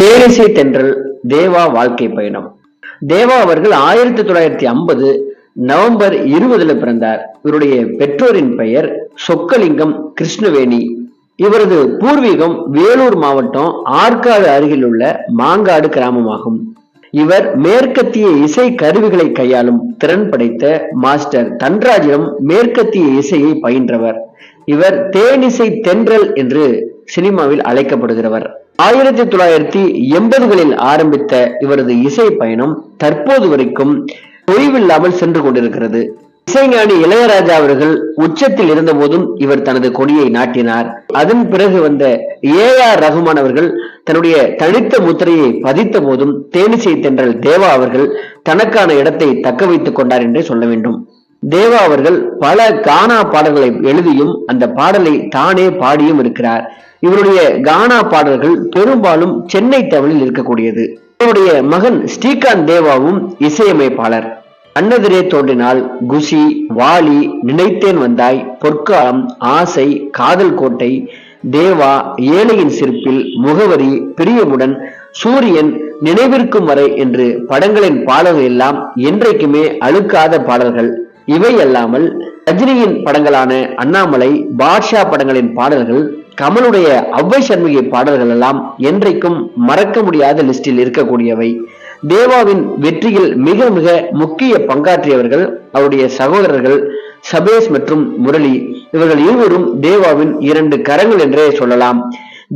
தேனிசை தென்றல் தேவா வாழ்க்கை பயணம். தேவா அவர்கள் ஆயிரத்தி தொள்ளாயிரத்தி ஐம்பது நவம்பர் இருபதுல பிறந்தார். இவருடைய பெற்றோரின் பெயர் சொக்கலிங்கம் கிருஷ்ணவேணி. இவரது பூர்வீகம் வேலூர் மாவட்டம் ஆற்காடு அருகில் உள்ள மாங்காடு கிராமமாகும். இவர் மேற்கத்திய இசை கருவிகளை கையாளும் திறன் படைத்த மாஸ்டர் தன்ராஜிடம் மேற்கத்திய இசையை பயின்றவர். இவர் தேனிசை தென்றல் என்று சினிமாவில் அழைக்கப்படுகிறவர். ஆயிரத்தி தொள்ளாயிரத்தி எண்பதுகளில் ஆரம்பித்த இவரது இசை பயணம் தற்போது வரைக்கும் தொய்வில்லாமல் சென்று கொண்டிருக்கிறது. இசைஞானி இளையராஜா அவர்கள் உச்சத்தில் இருந்த போதும் இவர் தனது கொடியை நாட்டினார். அதன் பிறகு வந்த ஏ ஆர் ரகுமான் அவர்கள் தன்னுடைய தனித்த முத்திரையை பதித்த போதும் தேனிசை தென்றல் தேவா அவர்கள் தனக்கான இடத்தை தக்க வைத்துக் கொண்டார் என்றே சொல்ல வேண்டும். தேவா அவர்கள் பல கானா பாடல்களை எழுதியும் அந்த பாடலை தானே பாடியும் இருக்கிறார். இவருடைய கானா பாடல்கள் பெரும்பாலும் சென்னை தமிழில் இருக்கக்கூடியது. இவருடைய மகன் ஸ்ரீகாந்த் தேவாவும் இசையமைப்பாளர். அன்னதிரே தோன்றினால் குஷி வாலி நினைத்தேன் வந்தாய் பொற்காலம் ஆசை காதல் கோட்டை தேவா ஏழையின் சிற்பில் முகவரி பிரியமுடன் சூரியன் நினைவிருக்கும் வரை என்று படங்களின் பாடல்கள் எல்லாம் என்றைக்குமே அழுக்காத பாடல்கள். இவை அல்லாமல் ரஜினியின் படங்களான அண்ணாமலை பாட்ஷா படங்களின் பாடல்கள் கமலுடைய அவ்வை சண்முகி பாடல்கள் எல்லாம் என்றைக்கும் மறக்க முடியாத லிஸ்டில் இருக்கக்கூடியவை. தேவாவின் வெற்றியில் மிக மிக முக்கிய பங்காற்றியவர்கள் அவருடைய சகோதரர்கள் சபேஷ் மற்றும் முரளி. இவர்கள் இருவரும் தேவாவின் இரண்டு கரங்கள் என்றே சொல்லலாம்.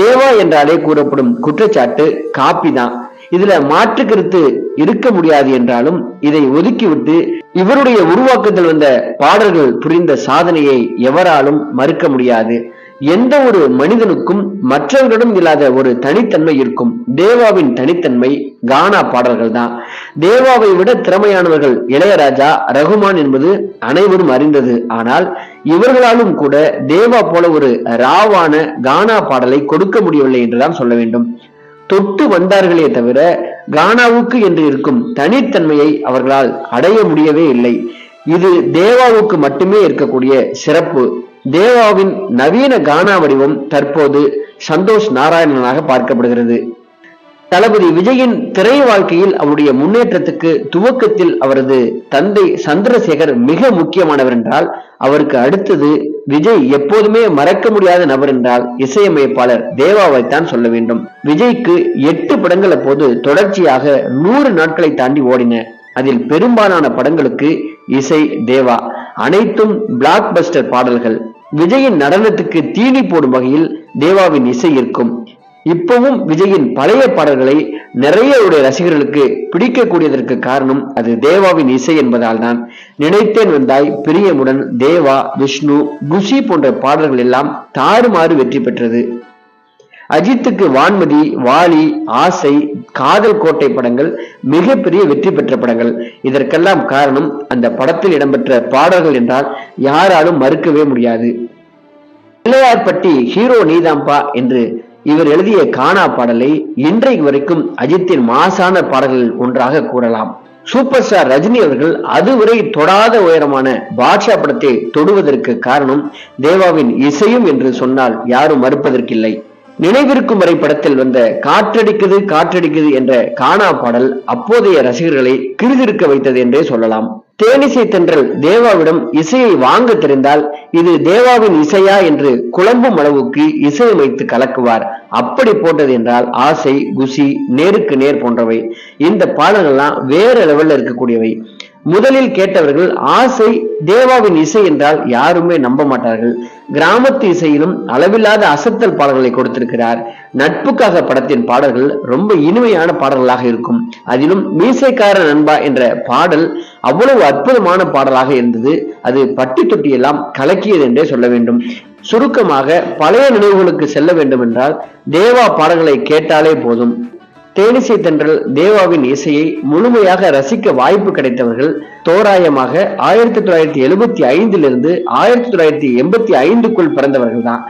தேவா என்றாலே கூறப்படும் குற்றச்சாட்டு காப்பி தான் இதுல மாற்று கருத்து இருக்க முடியாது என்றாலும் இதை ஒதுக்கிவிட்டு இவருடைய உருவாக்கத்தில் வந்த பாடல்கள் புரிந்த சாதனையை எவராலும் மறுக்க முடியாது. எந்த ஒரு மனிதனுக்கும் மற்றவர்களிடம் இல்லாத ஒரு தனித்தன்மை இருக்கும். தேவாவின் தனித்தன்மை கானா பாடல்கள் தான். தேவாவை விட திறமையானவர்கள் இளையராஜா ரகுமான் என்பது அனைவரும் அறிந்தது. ஆனால் இவர்களாலும் கூட தேவா போல ஒரு ராவான கானா பாடலை கொடுக்க முடியவில்லை என்றுதான் சொல்ல வேண்டும். தொட்டு வந்தார்களே தவிர கானாவுக்கு என்று இருக்கும் தனித்தன்மையை அவர்களால் அடைய முடியவே இல்லை. இது தேவாவுக்கு மட்டுமே இருக்கக்கூடிய சிறப்பு. தேவாவின் நவீன கானா வடிவம் தற்போது சந்தோஷ் நாராயணனாக பார்க்கப்படுகிறது. தளபதி விஜயின் திரை வாழ்க்கையில் அவருடைய முன்னேற்றத்துக்கு துவக்கத்தில் அவரது தந்தை சந்திரசேகர் மிக முக்கியமானவர் என்றால் அவருக்கு அடுத்தது விஜய் எப்போதுமே மறக்க முடியாத நபர் என்றால் இசையமைப்பாளர் தேவாவைத்தான் சொல்ல வேண்டும். விஜய்க்கு எட்டு படங்கள் அப்போது தொடர்ச்சியாக நூறு நாட்களை தாண்டி ஓடின. அதில் பெரும்பாலான படங்களுக்கு இசை தேவா அனைத்தும் பிளாக் பஸ்டர் பாடல்கள். விஜயின் நடனத்துக்கு தீனி போடும் வகையில் தேவாவின் இசை இருக்கும். இப்பவும் விஜயின் பழைய பாடல்களை நிறைய உடைய ரசிகர்களுக்கு பிடிக்கக்கூடியதற்கு காரணம் அது தேவாவின் இசை என்பதால் தான். நினைத்தேன் வந்தாய் பிரியமுடன் தேவா விஷ்ணு குஷி போன்ற பாடல்கள் எல்லாம் தாறுமாறு வெற்றி பெற்றது. அஜித்துக்கு வான்மதி வாலி ஆசை காதல் கோட்டை படங்கள் மிகப்பெரிய வெற்றி பெற்ற படங்கள். இதற்கெல்லாம் காரணம் அந்த படத்தில் இடம்பெற்ற பாடல்கள் என்றால் யாராலும் மறுக்கவே முடியாது. பிள்ளையார்பட்டி ஹீரோ நீதாம்பா என்று இவர் எழுதிய கானா பாடலை இன்றைக்கு வரைக்கும் அஜித்தின் மாசான பாடல்கள் ஒன்றாக கூறலாம். சூப்பர் ஸ்டார் ரஜினி அவர்கள் அதுவரை தொடாத உயரமான பாட்ஷா படத்தை தொடுவதற்கு காரணம் தேவாவின் இசையும் என்று சொன்னால் யாரும் மறுப்பதற்கில்லை. நினைவிருக்கும் வரை படத்தில் வந்த காற்றடிக்குது காற்றடிக்குது என்ற காணா பாடல் அப்போதைய ரசிகர்களை கிருதிருக்க வைத்தது என்றே சொல்லலாம். தேனிசை தென்றல் தேவாவிடம் இசையை வாங்க தெரிந்தால் இது தேவாவின் இசையா என்று குழம்பும் அளவுக்கு இசையமைத்து கலக்குவார். அப்படி போட்டது என்றால் ஆசை குசி நேருக்கு நேர் போன்றவை. இந்த பாடல்கள்லாம் வேற லெவல்ல இருக்கக்கூடியவை. முதலில் கேட்டவர்கள் ஆசை தேவாவின் இசை என்றால் யாருமே நம்ப மாட்டார்கள். கிராமத்து இசையிலும் அளவில்லாத அசத்தல் பாடல்களை கொடுத்திருக்கிறார். நட்புக்காக படத்தின் பாடல்கள் ரொம்ப இனிமையான பாடல்களாக இருக்கும். அதிலும் மீசைக்கார நண்பா என்ற பாடல் அவ்வளவு அற்புதமான பாடலாக இருந்தது. அது பட்டி தொட்டி எல்லாம் கலக்கியது என்றே சொல்ல வேண்டும். சுருக்கமாக பழைய நினைவுகளுக்கு செல்ல வேண்டும் என்றால் தேவா பாடல்களை கேட்டாலே போதும். தேனிசை தென்றல் தேவாவின் இசையை முழுமையாக ரசிக்க வாய்ப்பு கிடைத்தவர்கள் தோராயமாக ஆயிரத்தி தொள்ளாயிரத்தி எழுபத்தி ஐந்திலிருந்து ஆயிரத்தி தொள்ளாயிரத்தி எண்பத்தி ஐந்துக்குள் பிறந்தவர்கள் தான்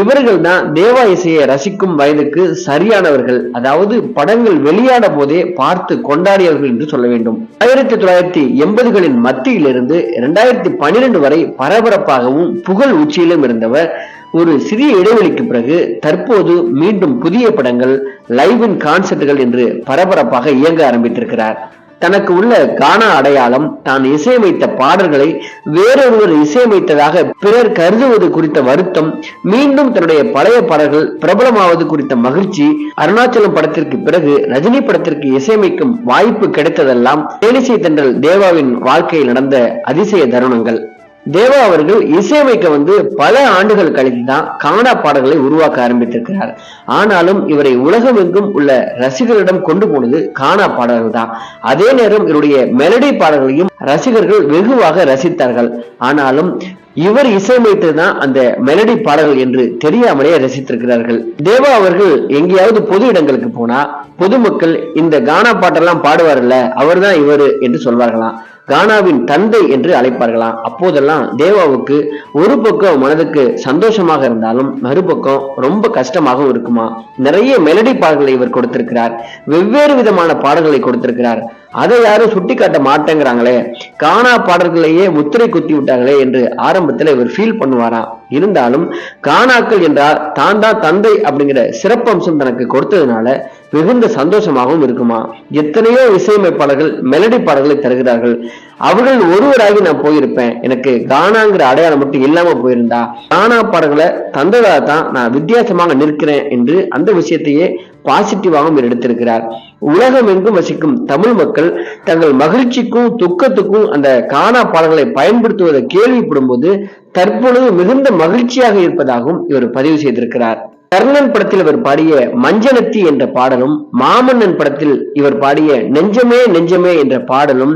இவர்கள் தான் தேவா இசையை ரசிக்கும் வயதுக்கு சரியானவர்கள். அதாவது படங்கள் வெளியான போதே பார்த்து கொண்டாடியவர்கள் என்று சொல்ல வேண்டும். ஆயிரத்தி தொள்ளாயிரத்தி எண்பதுகளின் மத்தியிலிருந்து இரண்டாயிரத்தி பனிரெண்டு வரை பரபரப்பாகவும் புகழ் உச்சியிலும் இருந்தவர் ஒரு சிறிய இடைவெளிக்கு பிறகு தற்போது மீண்டும் புதிய படங்கள் லைவ் இன் கான்சர்ட்கள் என்று பரபரப்பாக இயங்க ஆரம்பித்திருக்கிறார். தனக்கு உள்ள கானா அடையாளம் தான் இசையமைத்த பாடல்களை வேறொருவர் இசையமைத்ததாக பிறர் கருதுவது குறித்த வருத்தம் மீண்டும் தன்னுடைய பழைய பாடல்கள் பிரபலமாவது குறித்த மகிழ்ச்சி அருணாச்சலம் படத்திற்கு பிறகு ரஜினி படத்திற்கு இசையமைக்கும் வாய்ப்பு கிடைத்ததெல்லாம் தேனிசை தென்றல் தேவாவின் வாழ்க்கையில் நடந்த அதிசய தருணங்கள். தேவா அவர்கள் இசையமைக்க வந்து பல ஆண்டுகள் கழித்து தான் கானா பாடல்களை உருவாக்க ஆரம்பித்திருக்கிறார். ஆனாலும் இவரை உலகம் எங்கும் உள்ள ரசிகர்களிடம் கொண்டு போனது கானா பாடல்கள் தான். அதே நேரம் இவருடைய மெலடி பாடல்களையும் ரசிகர்கள் வெகுவாக ரசித்தார்கள். ஆனாலும் இவர் இசையமைத்ததுதான் அந்த மெலடி பாடல்கள் என்று தெரியாமலே ரசித்திருக்கிறார்கள். தேவா அவர்கள் எங்கேயாவது பொது இடங்களுக்கு போனா பொதுமக்கள் இந்த கானா பாட்டெல்லாம் பாடுவார்ல அவர்தான் இவரு என்று சொல்வார்களாம். கானாவின் தந்தை என்று அழைப்பார்களாம் அப்போதெல்லாம் தேவாவுக்கு ஒரு பக்கம் மனதுக்கு சந்தோஷமாக இருந்தாலும் மறுபக்கம் ரொம்ப கஷ்டமாகவும் இருக்குமா? நிறைய மெலடி பாடல்களை இவர் கொடுத்திருக்கிறார். வெவ்வேறு விதமான பாடல்களை கொடுத்திருக்கிறார். அதை யாரும் சுட்டி காட்ட மாட்டேங்கிறாங்களே? காணா பாடல்களையே முத்திரை குத்தி விட்டாங்களே என்று ஆரம்பத்தில் இவர் ஃபீல் பண்ணுவாராம் இருந்தாலும் காணாக்கள் என்றால் தான் தான் தந்தை அப்படிங்கிற சிறப்பம்சம் தனக்கு கொடுத்ததுனால மிகுந்த சந்தோஷமாகவும் இருக்குமா? எத்தனையோ இசையமைப்பாளர்கள் மெலடி பாடல்களை தருகிறார்கள். அவர்கள் ஒருவராகி நான் போயிருப்பேன். எனக்கு கானாங்கிற அடையாளம் மட்டும் இல்லாம போயிருந்தா? கானா பாடல்களை தந்ததாக தான் நான் வித்தியாசமாக நிற்கிறேன் என்று அந்த விஷயத்தையே பாசிட்டிவாகவும் எடுத்திருக்கிறார். உலகம் எங்கும் வசிக்கும் தமிழ் மக்கள் தங்கள் மகிழ்ச்சிக்கும் துக்கத்துக்கும் அந்த காணா பாடல்களை பயன்படுத்துவதை கேள்விப்படும் போது தற்பொழுது மிகுந்த மகிழ்ச்சியாக இருப்பதாகவும் இவர் பதிவு செய்திருக்கிறார். கர்ணன் படத்தில் இவர் பாடிய மஞ்சனத்தி என்ற பாடலும் மாமன்னன் படத்தில் இவர் பாடிய நெஞ்சமே நெஞ்சமே என்ற பாடலும்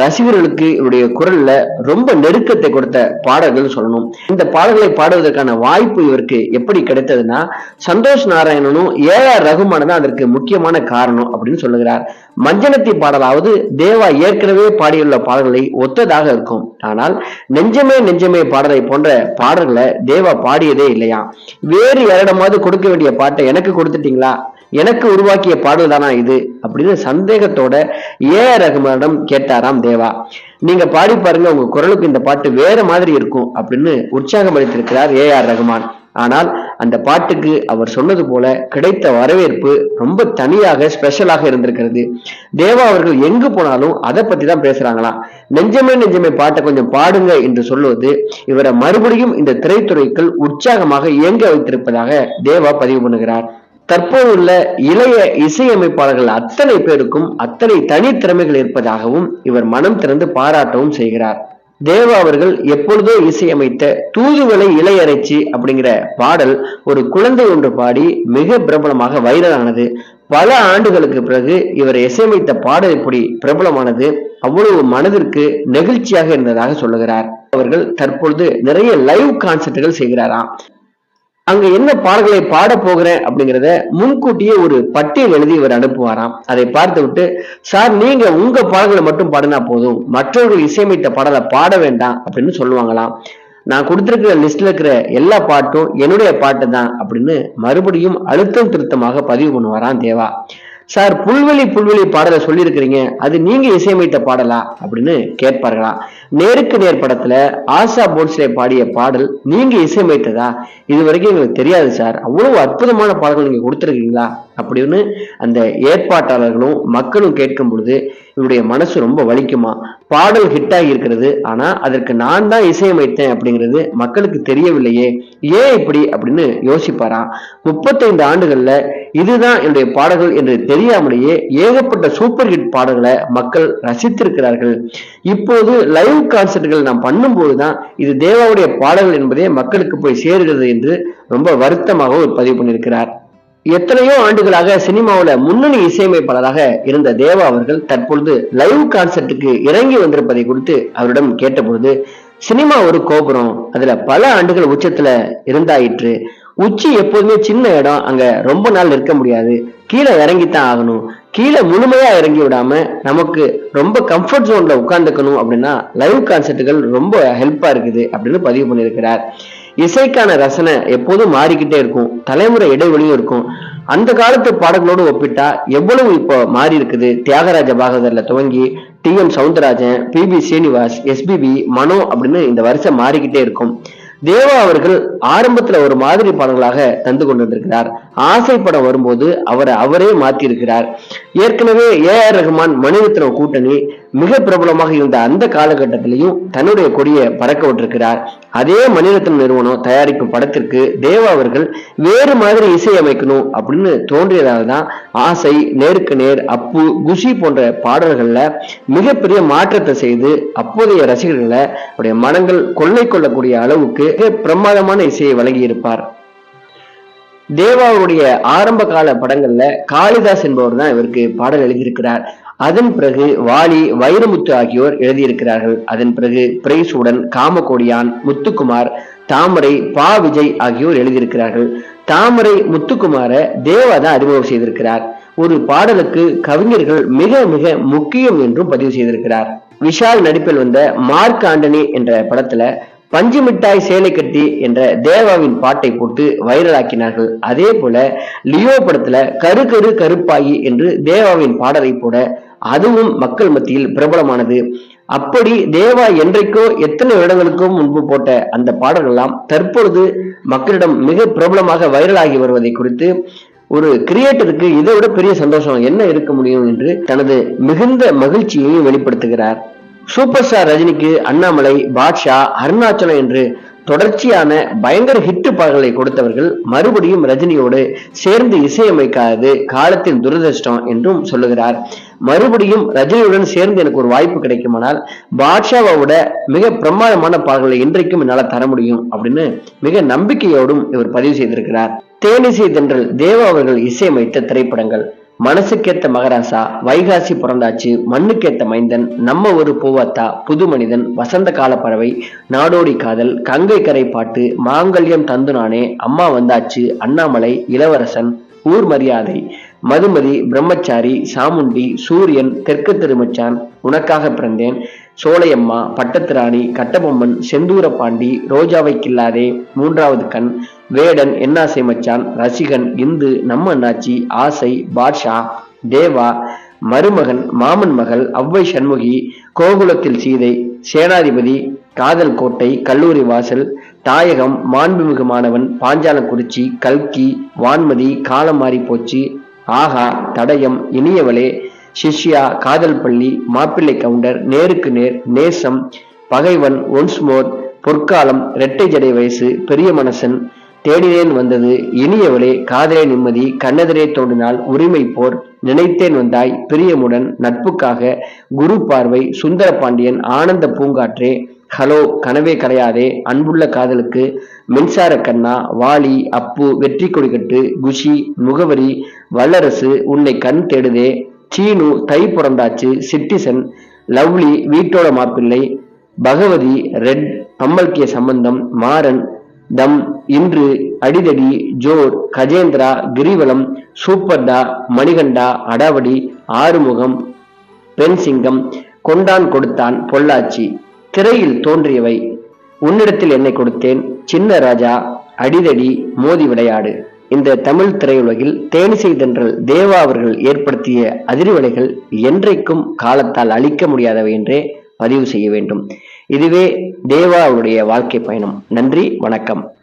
ரசிகர்களுக்கு இவருடைய குரல்ல ரொம்ப நெருக்கத்தை கொடுத்த பாடல்கள் சொல்லணும். இந்த பாடல்களை பாடுவதற்கான வாய்ப்பு இவருக்கு எப்படி கிடைத்ததுன்னா சந்தோஷ் நாராயணனும் ஏ ஆர் ரகுமான் தான் அதற்கு முக்கியமான காரணம் அப்படின்னு சொல்லுகிறார். மஞ்சனத்தி பாடலாவது தேவா ஏற்கனவே பாடியுள்ள பாடல்களை ஒத்ததாக இருக்கும். ஆனால் நெஞ்சமே நெஞ்சமே பாடலை போன்ற பாடல்களை தேவா பாடியதே இல்லையா? வேறு யாரிடமாவது கொடுக்க வேண்டிய பாட்டை எனக்கு கொடுத்துட்டீங்களா? எனக்கு உருவாக்கிய பாடல் தானா இது? அப்படின்னு சந்தேகத்தோட ஏ ரகுமானிடம் கேட்டாராம் தேவா. நீங்க பாடி பாருங்க உங்க குரலுக்கு இந்த பாட்டு வேற மாதிரி இருக்கும் அப்படின்னு உற்சாகம் அளித்திருக்கிறார் ஏ ஆர் ரகுமான். ஆனால் அந்த பாட்டுக்கு அவர் சொன்னது போல கிடைத்த வரவேற்பு ரொம்ப தனியாக ஸ்பெஷலாக இருந்திருக்கிறது. தேவா அவர்கள் எங்கு போனாலும் அதை பத்தி தான் பேசுறாங்களாம். நெஞ்சமே நெஞ்சமே பாட்டை கொஞ்சம் பாடுங்க என்று சொல்லுவது இவரை மறுபடியும் இந்த திரைத்துறைக்குள் உற்சாகமாக இயங்க வைத்திருப்பதாக தேவா பதிவு பண்ணுகிறார். தற்போதுள்ள இளைய இசையமைப்பாளர்கள் அத்தனை பேருக்கும் அத்தனை தனித்திறமைகள் இருப்பதாகவும் இவர் மனம் திறந்து பாராட்டவும் செய்கிறார். தேவா அவர்கள் எப்பொழுதோ இசையமைத்த தூதுவளை இளையரைச்சி அப்படிங்கிற பாடல் ஒரு குழந்தை ஒன்று பாடி மிக பிரபலமாக வைரலானது. பல ஆண்டுகளுக்கு பிறகு இவர் இசையமைத்த பாடல் இப்படி பிரபலமானது. அவ்வளவு மனதிற்கு நெகிழ்ச்சியாக இருந்ததாக சொல்லுகிறார். அவர்கள் தற்பொழுது நிறைய லைவ் கான்சர்ட்டுகள் செய்கிறாராம். அங்க என்ன பாடல்களை பாட போகிறேன் அப்படிங்கிறத முன்கூட்டியே ஒரு பட்டியல் எழுதி இவர் அனுப்புவாராம். அதை பார்த்து விட்டு சார் நீங்க உங்க பாடல்களை மட்டும் பாடினா போதும். மற்றவர்கள் இசையமைத்த பாடலை பாட வேண்டாம் அப்படின்னு சொல்லுவாங்களாம். நான் கொடுத்திருக்கிற லிஸ்ட்ல இருக்கிற எல்லா பாட்டும் என்னுடைய பாட்டு தான் அப்படின்னு மறுபடியும் அழுத்தம் திருத்தமாக பதிவு பண்ணுவாராம் தேவா. சார் புல்வெளி புல்வெளி பாடலை சொல்லியிருக்கிறீங்க. அது நீங்க இசையமைத்த பாடலா? அப்படின்னு கேட்பார்களாம் நேருக்கு நேர் படத்துல ஆசா போட்ஸ்லே பாடிய பாடல் நீங்க இசையமைத்ததா? இது வரைக்கும் எங்களுக்கு தெரியாது சார். அவ்வளவு அற்புதமான பாடல்கள் நீங்க கொடுத்துருக்கீங்களா? அப்படின்னு அந்த ஏற்பாட்டாளர்களும் மக்களும் கேட்கும் பொழுது இவருடைய மனசு ரொம்ப வலிக்குமா? பாடல் ஹிட் ஆகி இருக்கிறது. ஆனா அதற்கு நான் தான் இசையமைத்தேன் அப்படிங்கிறது மக்களுக்கு தெரியவில்லையே. ஏன் இப்படி? அப்படின்னு யோசிப்பாராம் முப்பத்தைந்து ஆண்டுகள்ல இதுதான் என்னுடைய பாடல்கள் என்று தெரியாமலேயே ஏகப்பட்ட சூப்பர் ஹிட் பாடல்களை மக்கள் ரசித்திருக்கிறார்கள். இப்போது லைவ் கான்சர்ட்கள் நாம் பண்ணும்போதுதான் இது தேவாவுடைய பாடல்கள் என்பதே மக்களுக்கு போய் சேருகிறது என்று ரொம்ப வருத்தமாக ஒரு பதிவு பண்ணியிருக்கிறார். எத்தனையோ ஆண்டுகளாக சினிமாவுல முன்னணி இசையமைப்பாளராக இருந்த தேவா அவர்கள் தற்பொழுது லைவ் கான்சர்ட்டுக்கு இறங்கி வந்திருப்பதை குறித்து அவரிடம் கேட்டபொழுது சினிமா ஒரு கோபுரம். அதுல பல ஆண்டுகள் உச்சத்துல இருந்தாயிற்று. உச்சி எப்போதுமே சின்ன இடம். அங்க ரொம்ப நாள் இருக்க முடியாது. கீழே இறங்கித்தான் ஆகணும். கீழே முழுமையா இறங்கி விடாம நமக்கு ரொம்ப கம்ஃபர்ட் ஜோன்ல உட்கார்ந்துக்கணும் அப்படின்னா லைவ் கான்சர்ட்டுகள் ரொம்ப ஹெல்ப்பா இருக்குது அப்படின்னு பதிவு பண்ணியிருக்கிறார். இசைக்கான ரசனை எப்போதும் மாறிக்கிட்டே இருக்கும். தலைமுறை இடைவெளியும் இருக்கும். அந்த காலத்து பாடல்களோடு ஒப்பிட்டா எவ்வளவு இப்போ மாறி இருக்குது? தியாகராஜ பாகவதர்ல துவங்கி T M Soundararajan P B Srinivas SPB Mano அப்படின்னு இந்த வருஷம் மாறிக்கிட்டே இருக்கும். தேவா அவர்கள் ஆரம்பத்துல ஒரு மாதிரி பாடல்களாக தந்து கொண்டிருக்கிறார் ஆசை படம் வரும்போது அவரை அவரே மாத்தியிருக்கிறார். ஏற்கனவே ஏ ஆர் ரஹ்மான் மணிரத்னம் கூட்டணி மிக பிரபலமாக இருந்த அந்த காலகட்டத்திலையும் தன்னுடைய கொடியை பறக்க விட்டிருக்கிறார். அதே மணிரத்னம் நிறுவனம் தயாரிக்கும் படத்திற்கு தேவா அவர்கள் வேறு மாதிரி இசை அமைக்கணும் அப்படின்னு தோன்றியதால் தான் ஆசை நேருக்கு நேர் அப்பு குஷி போன்ற பாடல்கள்ல மிகப்பெரிய மாற்றத்தை செய்து அப்போதைய ரசிகர்களை அவருடைய மனங்கள் கொள்ளை கொள்ளக்கூடிய அளவுக்கு மிக பிரமாதமான இசையை வழங்கியிருப்பார். தேவாவுடைய ஆரம்ப கால படங்கள்ல காளிதாஸ் என்பவர் தான் இவருக்கு பாடல் எழுதியிருக்கிறார். அதன் பிறகு வாலி வைரமுத்து ஆகியோர் எழுதியிருக்கிறார்கள். அதன் பிறகு பிரைசுடன் காமகோடியான் முத்துக்குமார் தாமரை பா விஜய் ஆகியோர் எழுதியிருக்கிறார்கள். தாமரை முத்துக்குமார தேவா தான் அறிமுகம் செய்திருக்கிறார். ஒரு பாடலுக்கு கவிஞர்கள் மிக மிக முக்கியம் என்றும் பதிவு செய்திருக்கிறார். விஷால் நடிப்பில் வந்த மார்க் ஆண்டனி என்ற படத்துல பஞ்சு மிட்டாய் சேலை கட்டி என்ற தேவாவின் பாட்டை போட்டு வைரலாக்கினார்கள். அதே போல லியோ படத்துல கரு கரு கருப்பாயி என்று தேவாவின் பாடலை போட அதுவும் மக்கள் மத்தியில் பிரபலமானது. அப்படி தேவா என்றைக்கோ எத்தனை வருடங்களுக்கோ முன்பு போட்ட அந்த பாடல்கள்லாம் தற்பொழுது மக்களிடம் மிக பிரபலமாக வைரலாகி வருவதை குறித்து ஒரு கிரியேட்டருக்கு இதை விட பெரிய சந்தோஷம் என்ன இருக்க முடியும் என்று தனது மிகுந்த மகிழ்ச்சியையும் வெளிப்படுத்துகிறார். சூப்பர் ஸ்டார் ரஜினிக்கு அண்ணாமலை பாட்ஷா அருணாச்சலம் என்று தொடர்ச்சியான பயங்கர ஹிட் பாடல்களை கொடுத்தவர்கள் மறுபடியும் ரஜினியோடு சேர்ந்து இசையமைக்காதது காலத்தின் துரதிருஷ்டம் என்றும் சொல்லுகிறார். மறுபடியும் ரஜினியுடன் சேர்ந்து எனக்கு ஒரு வாய்ப்பு கிடைக்குமானால் பாட்ஷாவை விட மிக பிரமாதமான பாடல்களை இன்றைக்கும் என்னால் தர முடியும் அப்படின்னு மிக நம்பிக்கையோடும் இவர் பதிவு செய்திருக்கிறார். தேனிசை தென்றல் தேவா அவர்கள் இசையமைத்த திரைப்படங்கள். மனசுக்கேத்த மகராசா வைகாசி பிறந்தாச்சு மண்ணுக்கேத்த மைந்தன் நம்ம ஒரு பூவத்தா புது மனிதன் வசந்த கால பறவை நாடோடி காதல் கங்கை கரை பாட்டு மாங்கல்யம் தந்து நானே அம்மா வந்தாச்சு அண்ணாமலை இளவரசன் ஊர் மரியாதை மதுமதி பிரம்மச்சாரி சாமுண்டி சூரியன் தெற்கு திருமச்சான் உனக்காக பிறந்தேன் சோலையம்மா பட்டத்திராணி கட்டபொம்மன் செந்தூர பாண்டி ரோஜாவை கில்லாதே மூன்றாவது கண் வேடன் என்னாசை மச்சான் ரசிகன் இந்து நம்ம அண்ணாச்சி ஆசை பாட்ஷா தேவா மருமகன் மாமன் மகள் அவ்வை சண்முகி கோகுலத்தில் சீதை சேனாதிபதி காதல் கோட்டை கல்லூரி வாசல் தாயகம் மாண்புமிகு மாணவன் பாஞ்சாலங்குறிச்சி கல்கி வான்மதி காலம் மாறி போச்சு ஆகா தடயம் இனியவளே சிஷ்யா காதல் பள்ளி மாப்பிள்ளை கவுண்டர் நேருக்கு நேர் நேசம் பகைவன் ஒன்ஸ் மோர் பொற்காலம் இரட்டை ஜடை வயசு பெரிய மனசன் தேடினேன் வந்தது இனியவளே காதலே நிம்மதி கண்ணெதிரே தோன்றினால் உரிமை போர் நினைத்தேன் வந்தாய் பிரியமுடன் நட்புக்காக குரு பார்வை சுந்தர பாண்டியன் ஆனந்த பூங்காற்றே ஹலோ கனவே கரையாதே அன்புள்ள காதலுக்கு மின்சார கண்ணா வாலி அப்பு வெற்றி கொடிக்கட்டு குஷி முகவரி வல்லரசு உன்னை கண் தேடுதே சீனு தை பிறந்தாச்சு சிட்டிசன் லவ்லி வீட்டோட மாப்பிள்ளை பகவதி ரெட் பம்மல்கிய சம்பந்தம் மாறன் தம் இன்று அடிதடி ஜோர் கஜேந்திரா கிரிவலம் சூப்பர்டா மணிகண்டா அடாவடி ஆறுமுகம் பெண் சிங்கம் கொண்டான் கொடுத்தான் பொள்ளாச்சி. திரையில் தோன்றியவை. உன்னிடத்தில் என்னை கொடுத்தேன். சின்ன ராஜா அடிதடி மோதி விளையாடு. இந்த தமிழ் திரையுலகில் தேனிசை தென்றல் தேவா அவர்கள் ஏற்படுத்திய அதிர்வலைகள் என்றைக்கும் காலத்தால் அழிக்க முடியாதவை என்றே பதிவு செய்ய வேண்டும். இதுவே தேவா அவருடைய வாழ்க்கை பயணம். நன்றி வணக்கம்.